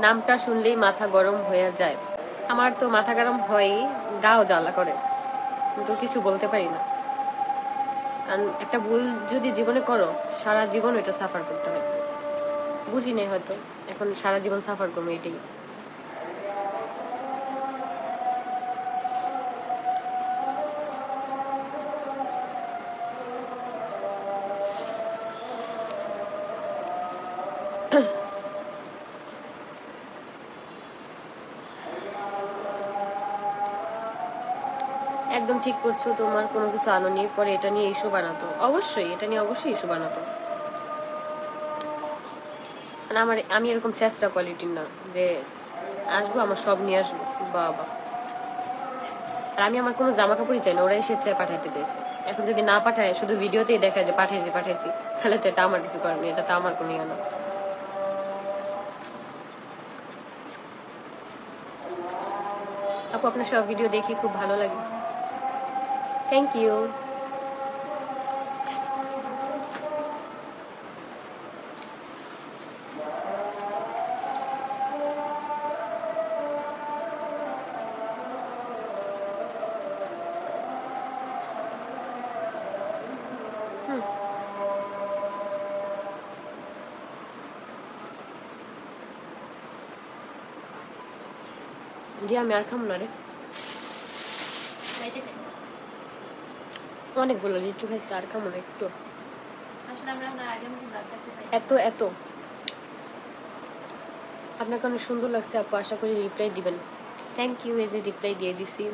নামটা শুনলেই মাথা গরম হয়ে যায়। আমার তো মাথা গরম হয়ই, গাও জ্বালা করে। কিন্তু কিছু বলতে পারি না। কারণ একটা ভুল যদি জীবনে করো, সারা জীবন এটা সাফার করতে হয় বুঝি নেই হয়তো, এখন সারা জীবন সাফার করব এটাই। একদম ঠিক করছ, তোমার কোনো কিছু আনো নিয়ে পরে এটা নিয়ে ইস্যু বানাতো। অবশ্যই, এটা নিয়ে অবশ্যই ইস্যু বানাতো। মানে আমার, আমি এরকম চেষ্টা কোয়ালিটির না, যে আসব, আমার সব নিয়ে আসব, বাবা। আর আমি আমার কোনো জামা কাপড়ই চাই না ওরা এসে চায় পাঠাইতে চাইছে। এখন যদি না পাঠায়, শুধু ভিডিওতেই দেখায় যে পাঠাইছি পাঠাইছি, তাহলে তো এটা আমার কিছু করার নেই, এটা তো আমার কোনো ইয়ে না। আপু, আপনার সব ভিডিও দেখে খুব ভালো লাগে। Thank you. Hindi, yeah, I'm coming. অনেকগুলো লিচু খাইছি আর খাব না। একটু। এত এত। আপনাকে অনেক সুন্দর লাগছে আপু আশা করি রিপ্লাই দিবেন। থ্যাংক ইউ এই যে রিপ্লাই দিয়ে দিছি।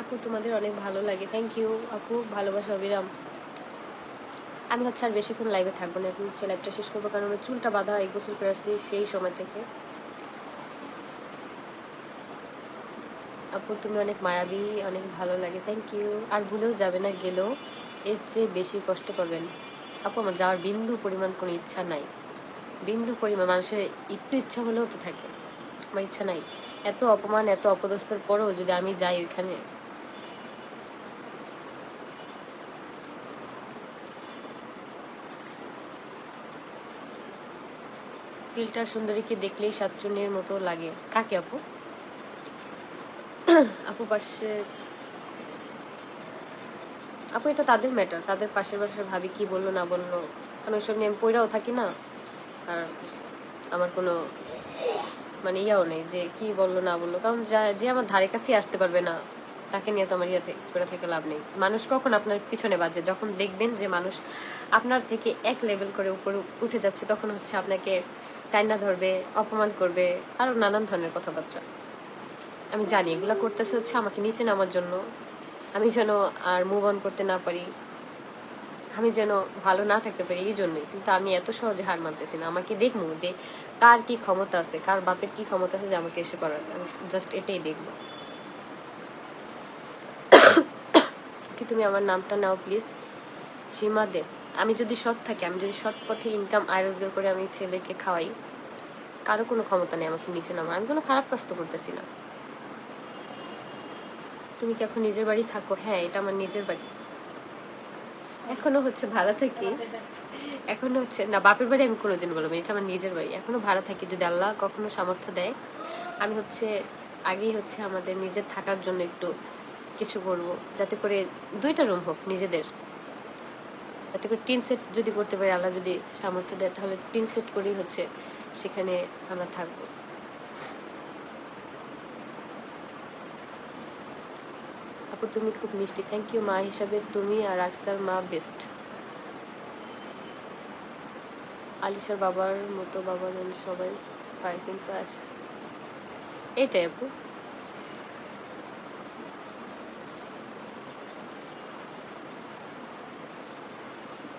আপু তোমাদের অনেক ভালো লাগে। থ্যাংক ইউ আপু ভালোবাসা অবিরাম। আমি হচ্ছে আর বেশিক্ষণ লাইভে থাকব না এখন হচ্ছে লাইভটা শেষ করব কারণ আমার চুলটা বাঁধা হয় গোসল করে আসছি সেই সময় থেকে। আপু, তুমি অনেক মায়াবী, অনেক ভালো লাগে থ্যাংক ইউ আর ভুলেও যাবে না, গেলেও এর চেয়ে বেশি কষ্ট পাবেন। আপু, আমার যাওয়ার বিন্দু পরিমাণ কোনো ইচ্ছা নাই। বিন্দু পরিমাণ, মানুষের একটু ইচ্ছা হলেও তো থাকে। আমার ইচ্ছা নাই। এত অপমান, এত অপদস্থর পরেও যদি আমি যাই ওইখানে। ফিল্টার সুন্দরীকে দেখলেই সাতচুন্নির মতো লাগে। কাকে আপু? আপু পাশে আপু, এটা তাদের ম্যাটার তাদের পাশের পাশের ভাবি কি বলল, না বলল। কারণ ওইসব নিয়ে আমি পইরাও থাকি না। আর আমার কোনো মানে ইয়াও নেই যে কি বলল, না বলল। কারণ যা- যে আমার ধারে কাছেই আসতে পারবে না, তাকে নিয়ে তো আমার ইয়াতে করে থেকে লাভ নেই। মানুষ কখন আপনার পিছনে বাজে? যখন দেখবেন যে মানুষ আপনার থেকে এক লেভেল করে উপরে উঠে যাচ্ছে, তখন হচ্ছে আপনাকে টাইনা ধরবে, অপমান করবে আরও নানান ধরনের কথাবার্তা। আমি জানি এগুলো করতেছে হচ্ছে আমাকে নিচে নামার জন্য। আমি যেন আর মুভ অন করতে না পারি। আমি যেন ভালো না থাকতে পারি এই জন্যই। কিন্তু আমি এত সহজে হার মানতেছি না। আমাকে দেখব যে কার কি ক্ষমতা আছে, কার বাপের কি ক্ষমতা আছে যে আমাকে এসে করার আমি জাস্ট এটাই দেখব। কি তুমি আমার নামটা নাও প্লিজ সীমা দে। আমি যদি সৎ থাকি, আমি যদি সৎ পথে ইনকাম আয় রোজগার করে আমি ছেলেকে খাওয়াই, কারও কোনো ক্ষমতা নেই আমাকে নিচে নামা আমি কোনো খারাপ কাজ তো করতেছি না। তুমি কি এখন নিজের বাড়ি থাকো? হ্যাঁ এটা আমার নিজের বাড়ি। এখনও হচ্ছে ভাড়া থাকি। এখনও হচ্ছে না বাপের বাড়ি আমি কোনোদিন বলব না, এটা আমার নিজের বাড়ি। এখনও ভাড়া থাকি যদি আল্লাহ কখনো সামর্থ্য দেয় আমি হচ্ছে আগেই হচ্ছে আমাদের নিজের থাকার জন্য একটু কিছু করব যাতে করে দুইটা রুম হোক নিজেদের। যাতে করে টিন সেট যদি করতে পারি আল্লাহ যদি সামর্থ্য দেয় তাহলে টিন সেট করেই হচ্ছে সেখানে আমরা থাকব। আপু, তুমি খুব মিষ্টি। থ্যাংক ইউ মা হিসাবে তুমি আর আকসার মা বেস্ট আলিশার বাবার মতো বাবা যেন সবাই পায়, কিন্তু আসে এইটাই আপু।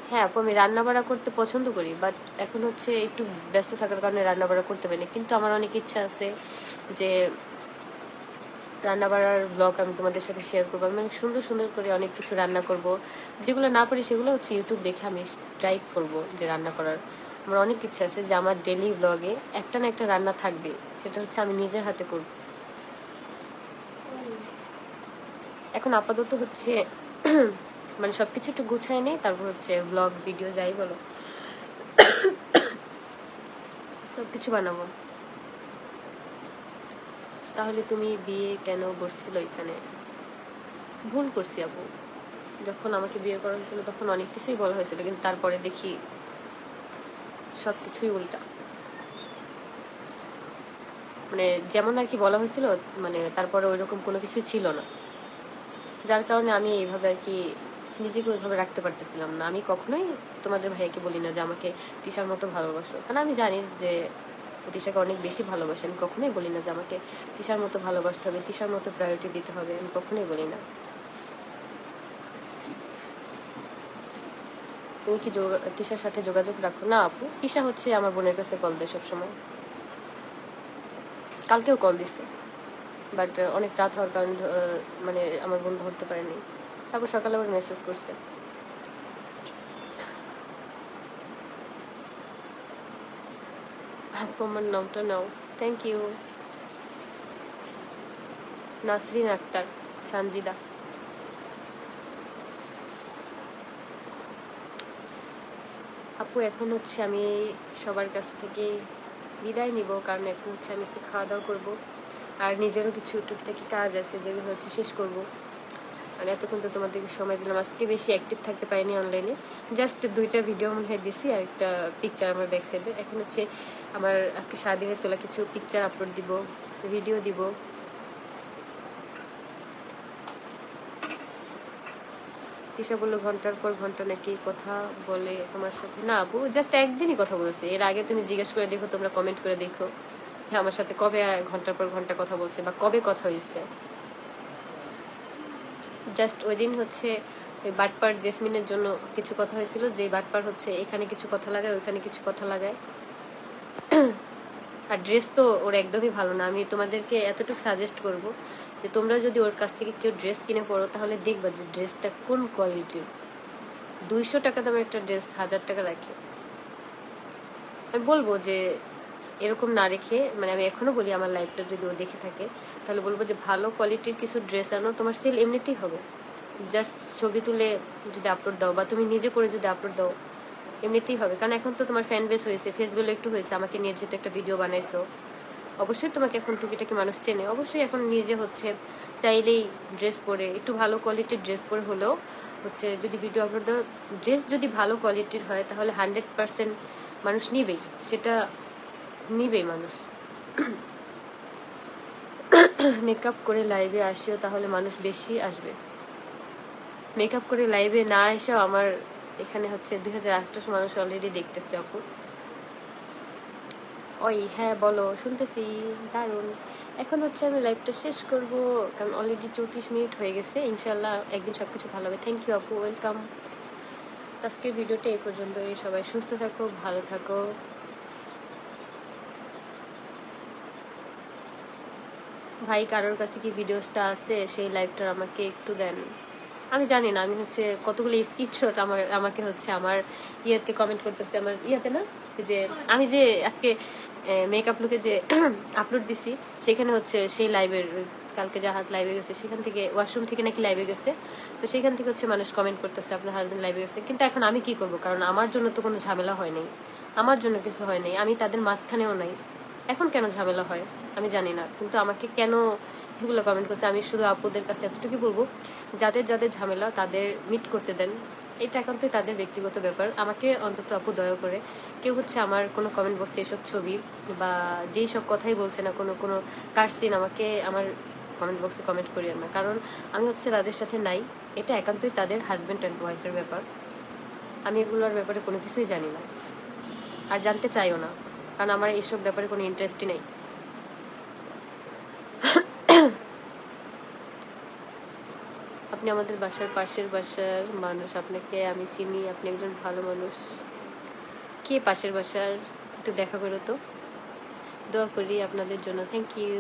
হ্যাঁ আপু, আমি রান্না বাড়া করতে পছন্দ করি বাট এখন হচ্ছে একটু ব্যস্ত থাকার কারণে রান্না বাড়া করতে পারি কিন্তু আমার অনেক ইচ্ছা আছে যে রান্না বাড়ার ব্লগ আমি তোমাদের সাথে শেয়ার করব। আমি অনেক সুন্দর সুন্দর করে অনেক কিছু রান্না করব। যেগুলো না পারি সেগুলো হচ্ছে ইউটিউব দেখে আমি ট্রাই করব যে রান্না করার। আমার অনেক ইচ্ছা আছে যে আমার ডেলি ব্লগে একটা না একটা রান্না থাকবে, সেটা হচ্ছে আমি নিজের হাতে করব। এখন আপাতত হচ্ছে মানে সবকিছু একটু গুছাই নেই, তারপর হচ্ছে ব্লগ ভিডিও যাই বলো। সব কিছু বানাবো। তাহলে তুমি বিয়ে কেন করছিল এখানে ভুল করছি আপু। যখন আমাকে বিয়ে করা হয়েছিল তখন অনেক কিছুই বলা হয়েছিল, কিন্তু তারপরে দেখি সব কিছুই উল্টা। মানে যেমন আর কি বলা হয়েছিল মানে তারপরে ওইরকম কোনো কিছু ছিল না। যার কারণে আমি এইভাবে আর কি নিজেকে ওইভাবে রাখতে পারতেছিলাম না। আমি কখনোই তোমাদের ভাইয়াকে বলি না যে আমাকে তিশার মতো ভালোবাসো। কারণ আমি জানি যে তিশাকে অনেক বেশি ভালোবাসে, আমি কখনোই বলি না যে আমাকে তিশার মতো ভালোবাসতে হবে, তিশার মতো প্রায়োরিটি দিতে হবে, আমি কখনোই বলি না। তুমি কি তিশার সাথে যোগাযোগ রাখো? না আপু, তিশা হচ্ছে আমার বোনের কাছে কল দেয় সবসময়। কালকেও কল দিছে বাট অনেক রাত হওয়ার কারণে মানে আমার বোন ধরতে পারেনি। তারপর সকালে আবার মেসেজ করছে। আপু আমার নামটা নাও। Thank you Nasrin Akter, Sanjida. আপু, এখন হচ্ছে আমি সবার কাছ থেকে বিদায় নিব, কারণ এখন হচ্ছে আমি একটু খাওয়া দাওয়া করব। আর নিজেরও কিছু টুকটাকি কাজ আছে, যেগুলো হচ্ছে শেষ করব। আর এতক্ষণ তো তোমাদেরকে সময় দিলাম। আজকে বেশি অ্যাক্টিভ থাকতে পারিনি অনলাইনে জাস্ট দুইটা ভিডিও মনে হয় দিছি আর একটা পিকচার আমার ব্যাক সাইডে এখন হচ্ছে আমার আজকে সারাদিনের তোলা কিছু পিকচার আপলোড দিব ভিডিও দিব। তিশা বলল, ঘণ্টার পর ঘণ্টা নাকি কথা বলে তোমার সাথে? না আপু জাস্ট একদিনই কথা বলেছে। এর আগে তুমি জিজ্ঞেস করে দেখো, তোমরা কমেন্ট করে দেখো যে আমার সাথে কবে ঘণ্টার পর ঘণ্টা কথা বলছে বা কবে কথা হয়েছে। জাস্ট ওই দিন হচ্ছে ওই বাটপার জেসমিনের জন্য কিছু কথা হয়েছিল যে বাটপার হচ্ছে এখানে কিছু কথা লাগায়, ওইখানে কিছু কথা লাগায়। আর ড্রেস তো ওর একদমই ভালো না। আমি তোমাদেরকে এতটুকু সাজেস্ট করব যে তোমরা যদি ওর কাছ থেকে কেউ ড্রেস কিনে পড়ো তাহলে দেখবা যে ড্রেসটা কোন কোয়ালিটির দুইশো টাকা দামের একটা ড্রেস হাজার টাকা রাখে। আমি বলব যে এরকম না রেখে মানে আমি এখনও বলি আমার লাইফটা যদি ও দেখে থাকে, তাহলে বলব যে ভালো কোয়ালিটির কিছু ড্রেস আনো, তোমার সেল এমনিতেই হবে। জাস্ট ছবি তুলে যদি আপলোড দাও বা তুমি নিজে করে যদি আপলোড দাও, এমনিতেই হবে। কারণ এখন তো তোমার ফ্যান বেস হয়েছে ফেসবুক একটু হয়েছে, আমাকে নিয়ে যেহেতু একটা ভিডিও বানাইছো, অবশ্যই তোমাকে এখন টুকিটাকি মানুষ চেনে। অবশ্যই এখন নিজে হচ্ছে চাইলেই ড্রেস পরে, একটু ভালো কোয়ালিটির ড্রেস পরে হলেও হচ্ছে যদি ভিডিও আপলোড দাও ড্রেস যদি ভালো কোয়ালিটির হয়, তাহলে হান্ড্রেড পার্সেন্ট মানুষ নিবেই। সেটা নিবেই মানুষ। মেকআপ করে লাইভে আসিও তাহলে মানুষ বেশি আসবে। মেকআপ করে লাইভে না এসেও আমার এখানে হচ্ছে দুই হাজার আটশো মানুষ অলরেডি দেখতেছে, আপু। ওই হ্যাঁ বলো, শুনতেছি, দারুণ। এখন হচ্ছে আমি লাইভটা শেষ করব, কারণ অলরেডি চৌত্রিশ মিনিট হয়ে গেছে। ইনশাল্লাহ একদিন সব কিছু ভালো হবে। থ্যাংক ইউ আপু ওয়েলকাম আজকের ভিডিওটা এই পর্যন্তই। সবাই সুস্থ থাকো, ভালো থাকো। ভাই কারোর কাছে কি ভিডিওসটা আছে? সেই লাইভটা আমাকে একটু দেন। আমি জানি না, আমি হচ্ছে কতগুলো স্ক্রিনশট আমার, আমাকে হচ্ছে আমার ইয়েতে কমেন্ট করতেছে। আমার ইয়েতে না যে আমি যে আজকে মেকআপ লুকে যে আপলোড দিছি, সেখানে হচ্ছে সেই লাইভের কালকে যা হাত লাইভে গেছে, সেখান থেকে ওয়াশরুম থেকে নাকি লাইভে গেছে। তো সেখান থেকে হচ্ছে মানুষ কমেন্ট করতেছে, আপনার হাজবেন্ড লাইভে গেছে। কিন্তু এখন আমি কি করব? কারণ আমার জন্য তো কোনো ঝামেলা হয় নাই। আমার জন্য কিছু হয় নাই, আমি তাদের মাঝখানেও নাই। এখন কেন ঝামেলা হয়? আমি জানি না, কিন্তু আমাকে কেন এগুলো কমেন্ট করতে আমি শুধু আপুদের কাছে এতটুকু বলব, যাদের যাদের ঝামেলা তাদের মিট করতে দেন। এটা একান্তই তাদের ব্যক্তিগত ব্যাপার। আমাকে অন্তত আপু দয়া করে, কেউ হচ্ছে আমার কোনো কমেন্ট বক্সে এসব ছবি বা যেই সব কথাই বলছে না কোনো কোনো কার সিন আমাকে আমার কমেন্ট বক্সে কমেন্ট করিয়েন না। কারণ আমি হচ্ছে তাদের সাথে নাই, এটা একান্তই তাদের হাজব্যান্ড অ্যান্ড ওয়াইফের ব্যাপার। আমি এগুলোর ব্যাপারে কোনো কিছুই জানি না। আর জানতে চাইও না, কারণ আমার এইসব ব্যাপারে কোনো ইন্টারেস্টই নেই। আপনি আমাদের বাসার পাশের বাসার মানুষ, আপনাকে আমি চিনি, আপনি একজন ভালো মানুষ। কে পাশের বাসার? একটু দেখা করো তো। দোয়া করি আপনাদের জন্য। থ্যাংক ইউ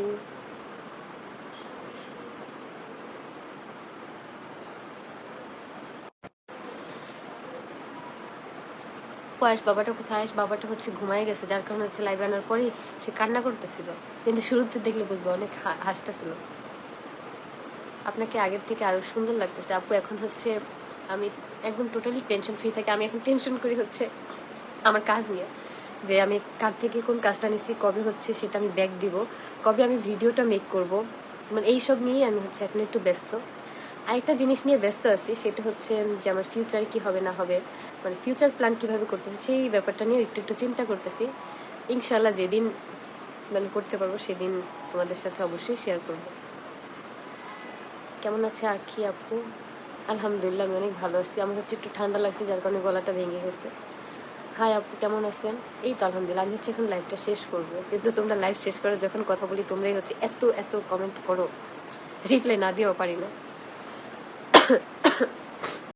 পয়াস বাবাটা কোথায়? বাবাটা হচ্ছে ঘুমায় গেছে। যার কারণে হচ্ছে লাইভ আনার পরেই সে কান্না করতেছিল। কিন্তু শুরুতে দেখলে বুঝব, অনেক হাসতেছিল। আপনাকে আগের থেকে আরও সুন্দর লাগতেছে। আপু এখন হচ্ছে আমি একদম টোটালি টেনশন ফ্রি থাকি। আমি এখন টেনশন করি হচ্ছে আমার কাজ নিয়ে যে আমি কার থেকে কোন কাজটা নিচ্ছি কবে হচ্ছে সেটা আমি ব্যাক দিব, কবে আমি ভিডিওটা মেক করব। মানে এইসব নিয়েই আমি হচ্ছে এখন একটু ব্যস্ত। আরেকটা জিনিস নিয়ে ব্যস্ত আছি, সেটা হচ্ছে যে আমার ফিউচারে কি হবে না হবে মানে ফিউচার প্ল্যান কীভাবে করতেছি সেই ব্যাপারটা নিয়ে একটু একটু চিন্তা করতেছি। ইনশাল্লাহ যেদিন মানে করতে পারব সেদিন তোমাদের সাথে অবশ্যই শেয়ার করব। কেমন আছে আখি আপু? আলহামদুলিল্লাহ, আমি অনেক ভালো আছি। আমার হচ্ছে একটু ঠান্ডা লাগছে, যার কারণে গলাটা ভেঙে গেছে। হাই আপু, কেমন আছেন? এই তো আলহামদুলিল্লাহ, আমি হচ্ছে এখন লাইভটা শেষ করব। কিন্তু তোমরা লাইভ শেষ করে যখন কথা বলি, তোমরাই হচ্ছে এত এত কমেন্ট করো। রিপ্লাই না দিয়েও পারি না।